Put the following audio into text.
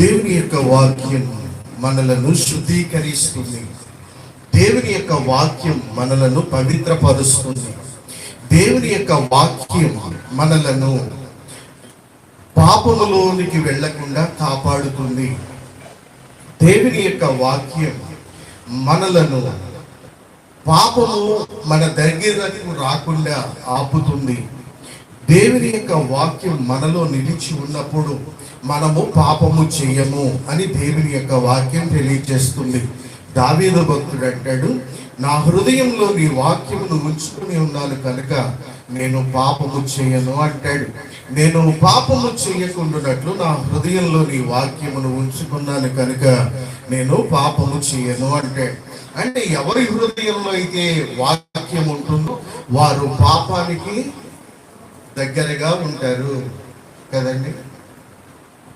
దేవుని యొక్క వాక్యం మనలను శుద్ధీకరిస్తుంది. దేవుని యొక్క వాక్యం మనలను పవిత్రపరుస్తుంది. దేవుని యొక్క వాక్యం మనలను పాపములోనికి వెళ్ళకుండా కాపాడుతుంది. దేవుని యొక్క వాక్యం మనలను పాపము మన దగ్గరకు రాకుండా ఆపుతుంది. దేవుని యొక్క వాక్యం మనలో నిలిచి ఉన్నప్పుడు మనము పాపము చేయము అని దేవుని యొక్క వాక్యం తెలియజేస్తుంది. దావీద భక్తుడు అంటాడు నా హృదయంలో నీ వాక్యమును ఉంచుకుని ఉన్నాను కనుక నేను పాపము చేయను అంటాడు. నేను పాపము చేయకుండానట్లు నా హృదయంలో నీ వాక్యమును ఉంచుకున్నాను కనుక నేను పాపము చేయను అంటాడు. అంటే ఎవరి హృదయంలో అయితే వాక్యం ఉంటుందో వారు పాపానికి దగ్గరగా ఉంటారు కదండి?